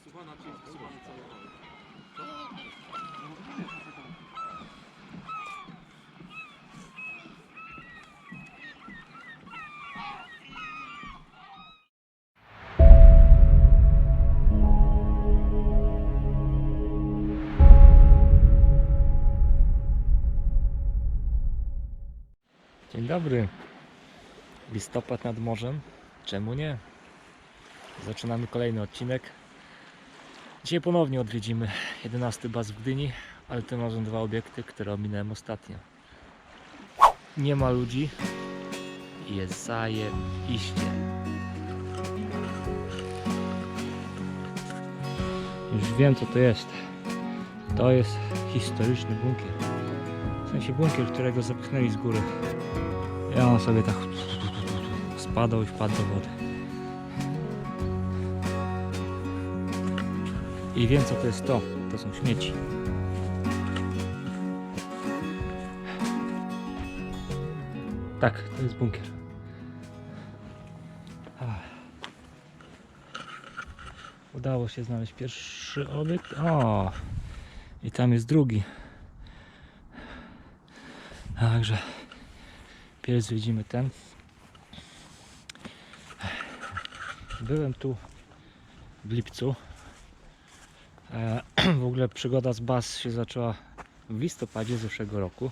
Wsuwana, czy jest wsuwany cały cały? Dzień dobry. Listopad nad morzem. Czemu nie? Zaczynamy kolejny odcinek. Dzisiaj ponownie odwiedzimy 11 baz w Gdyni, ale tym razem dwa obiekty, które ominąłem ostatnio. Nie ma ludzi. i Jest zajebiście. Już wiem co to jest. To jest historyczny bunkier. W sensie bunkier, którego zepchnęli z góry. Ja on sobie tak spadał i wpadł do wody. I wiem co to jest to. To są śmieci. Tak, to jest bunkier. Udało się znaleźć pierwszy obiekt. O! I tam jest drugi. Także Pierw zwiedzimy ten. Byłem tu w lipcu. E, W ogóle przygoda z bas się zaczęła w listopadzie zeszłego roku,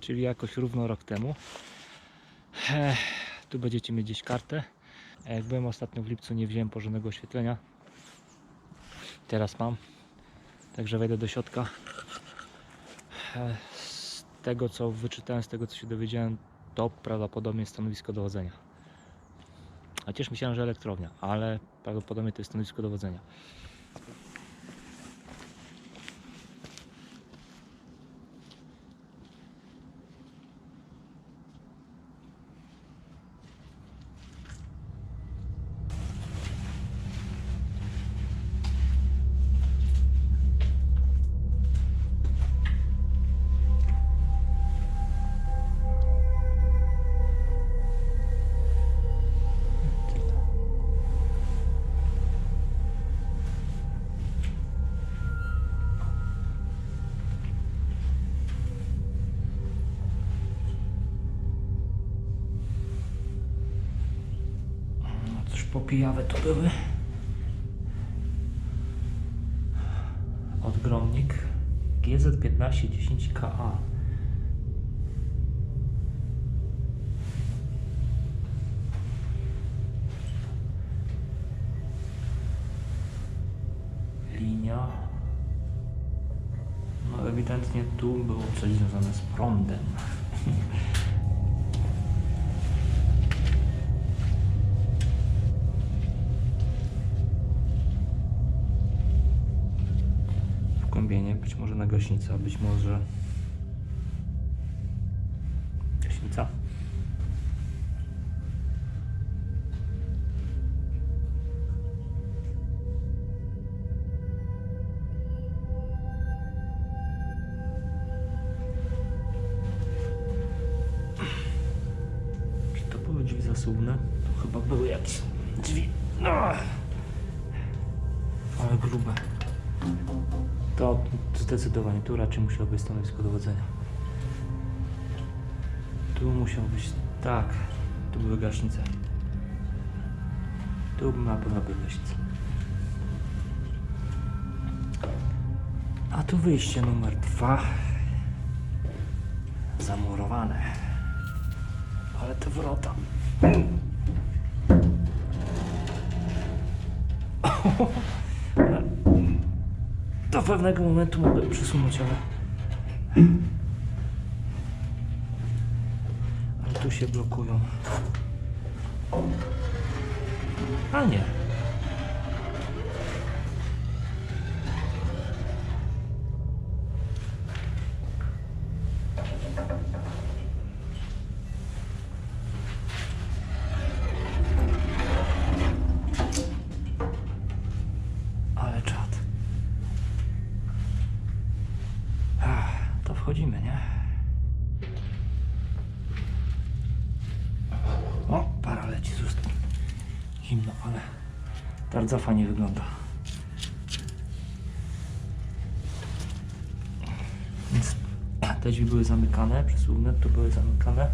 czyli jakoś równo rok temu. E, Tu będziecie mieć gdzieś kartę. E, Jak byłem ostatnio w lipcu, nie wziąłem porządnego oświetlenia. Teraz mam. Także wejdę do środka. Z tego co wyczytałem, z tego co się dowiedziałem, to prawdopodobnie stanowisko dowodzenia. Chociaż myślałem, że elektrownia, ale prawdopodobnie to jest stanowisko dowodzenia. Popijawe to były. Odgromnik GZ1510KA. Linia. No ewidentnie tu było coś związane z prądem. wgłębienie, być może na gaśnicę, a być może gaśnica. To były drzwi zasuwne? To chyba były jakieś drzwi. No. Ale grube. To zdecydowanie tu raczej musiało być stanowisko dowodzenia. Tu musiał być. Tak, tu były gaśnice. Tu na pewno były gaśnice. A tu wyjście numer dwa. Zamurowane. Ale te wrota. Do pewnego momentu mogę przesunąć, ale... Ale tu się blokują. A nie. bardzo fajnie wygląda. Te drzwi były zamykane, przesuwne, tu były zamykane.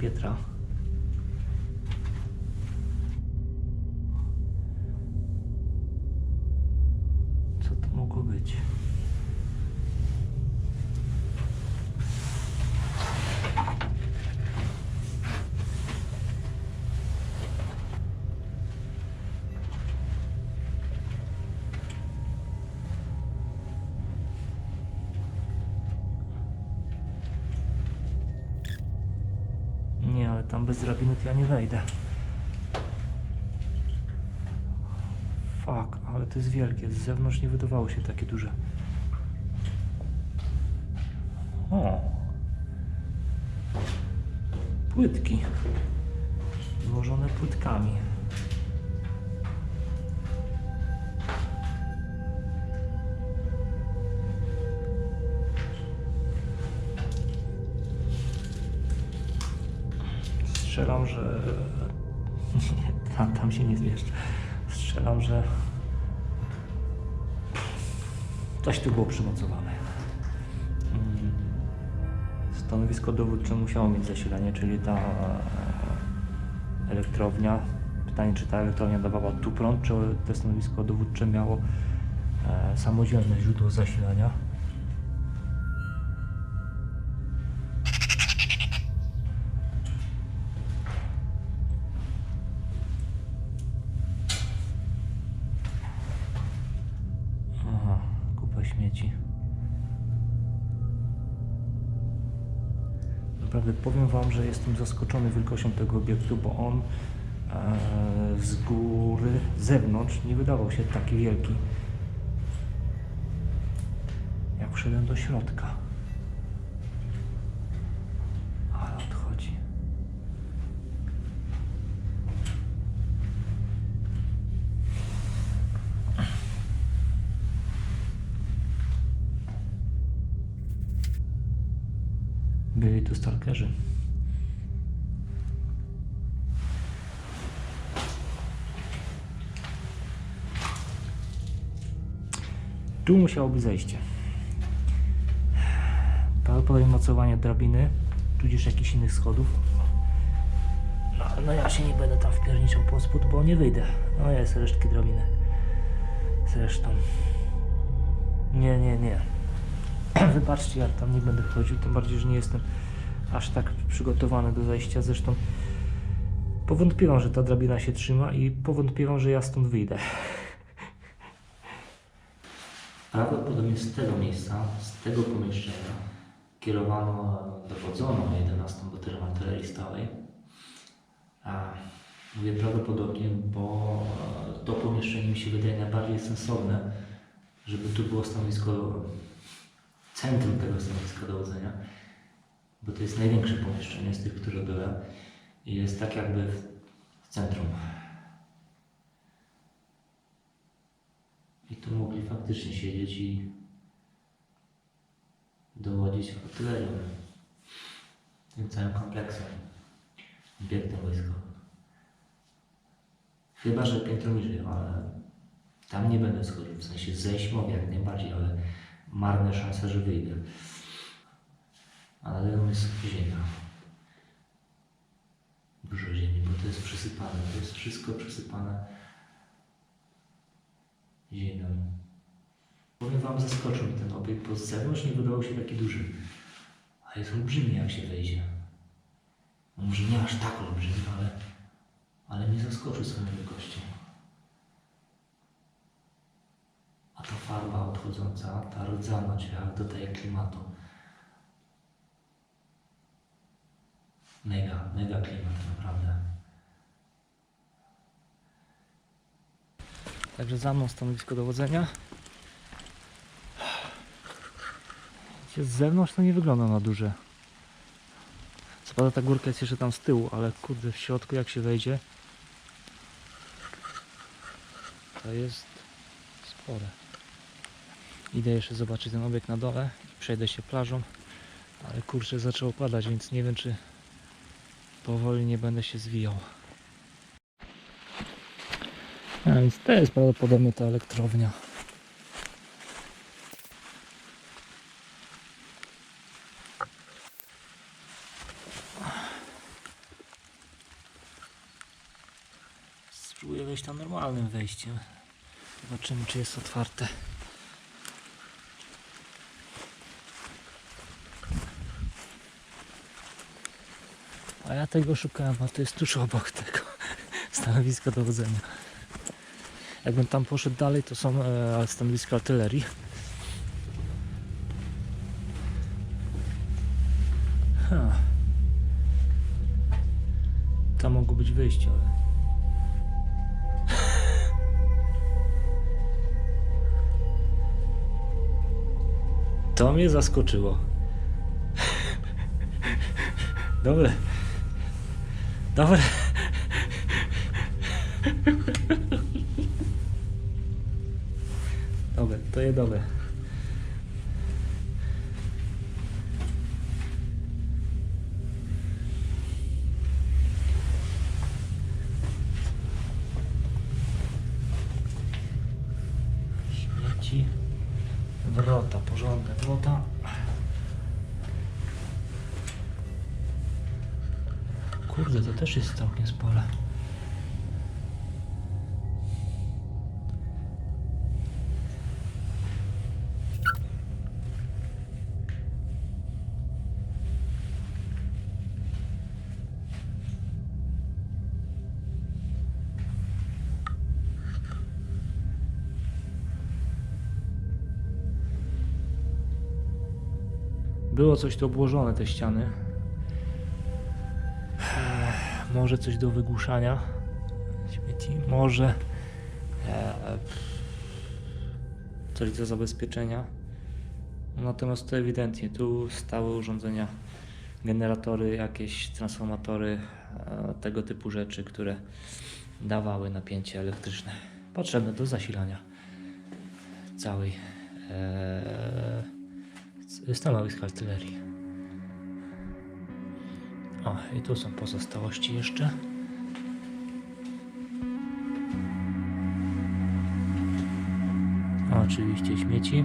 Pietra. Co to mogło być? Tam bez drabiny to ja nie wejdę. Fuck, ale to jest wielkie. Z zewnątrz nie wydawało się takie duże. O. Płytki. Złożone płytkami. Strzelam, że... Nie, tam, tam się nie zmieszczę. Strzelam, że... Coś tu było przymocowane. Mm. Stanowisko dowódcze musiało mieć zasilanie, czyli ta e, elektrownia. Pytanie, czy ta elektrownia dawała tu prąd, czy to stanowisko dowódcze miało e, samodzielne źródło zasilania. Kupa śmieci. Naprawdę powiem Wam, że jestem zaskoczony wielkością tego obiektu, bo on e, z góry, z zewnątrz nie wydawał się taki wielki. Jak wszedłem do środka. Byli tu stalkerzy. Tu musiałoby zejście. Prawdopodobnie mocowanie drabiny, tudzież jakichś innych schodów. No, no ja się nie będę tam wpierniczał po spód, bo nie wyjdę. No jest resztki drabiny. Zresztą. Nie, nie, nie. Wybaczcie, ja tam nie będę wchodził, tym bardziej, że nie jestem aż tak przygotowany do zajścia. Zresztą powątpiewam, że ta drabina się trzyma i powątpiewam, że ja stąd wyjdę. Prawdopodobnie z tego miejsca, z tego pomieszczenia kierowano, dowodzono 11 baterią artylerii stałej. A mówię prawdopodobnie, bo to pomieszczenie mi się wydaje najbardziej sensowne, żeby tu było stanowisko centrum tego stanowiska dowodzenia, bo to jest największe pomieszczenie z tych, które były i jest tak jakby w centrum. I tu mogli faktycznie siedzieć i dowodzić artylerią, tym całym kompleksem, obiektem wojskowym. Chyba, że piętro niżej, ale tam nie będę schodził, w sensie zejść mogę jak najbardziej, ale marne szanse, że wyjdę. Ale tam jest ziemia. Dużo ziemi, bo to jest przysypane, to jest wszystko przysypane ziemią. Powiem Wam, zaskoczył mnie ten obiekt, bo z zewnątrz nie wydawał się taki duży. A jest olbrzymi, jak się wejdzie. Może nie aż tak olbrzymi, ale, ale mnie zaskoczył swoją wielkością. A ta farba odchodząca, ta rdzana, czy jak dodaje klimatu. Mega, mega klimat, naprawdę. Także za mną stanowisko dowodzenia. Z zewnątrz to nie wygląda na duże. Co prawda ta górka jest jeszcze tam z tyłu, ale kurde w środku jak się wejdzie, to jest spore. Idę jeszcze zobaczyć ten obiekt na dole i przejdę się plażą, ale kurczę zaczęło padać, więc nie wiem czy powoli nie będę się zwijał. A więc to jest prawdopodobnie ta elektrownia. Spróbuję wejść tam normalnym wejściem. Zobaczymy czy jest otwarte. A ja tego szukałem, a to jest tuż obok tego stanowiska dowodzenia. Jakbym tam poszedł dalej, to są e, stanowiska artylerii. Ha. Tam mogło być wyjście, ale... To mnie zaskoczyło. Dobre. Dobre. Dobre, to je dobre. Też jest całkiem spore. Było coś tu obłożone, te ściany. Może coś do wygłuszania śmieci, może e, coś do zabezpieczenia. Natomiast to ewidentnie tu stały urządzenia, generatory, jakieś transformatory, e, tego typu rzeczy, które dawały napięcie elektryczne potrzebne do zasilania całej e, stanowisk artylerii. O, i tu są pozostałości jeszcze. Oczywiście śmieci.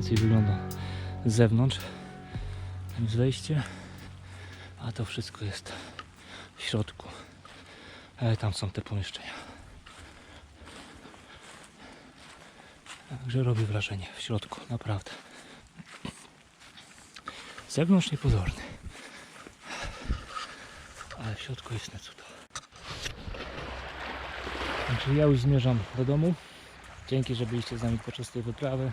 Więcej wygląda z zewnątrz. Tam jest wejście, a to wszystko jest w środku. E, tam są te pomieszczenia. Także robi wrażenie w środku, naprawdę. Z zewnątrz niepozorny. Ale w środku jest na cudo. Także ja już zmierzam do domu. Dzięki, że byliście z nami podczas tej wyprawy.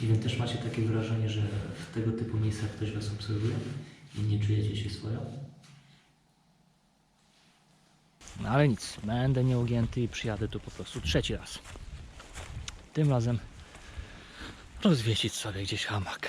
I wy też macie takie wrażenie, że w tego typu miejscach ktoś was obserwuje i nie czujecie się swoją? No ale nic, będę nieugięty i przyjadę tu po prostu trzeci raz. Tym razem rozwiesić sobie gdzieś hamak.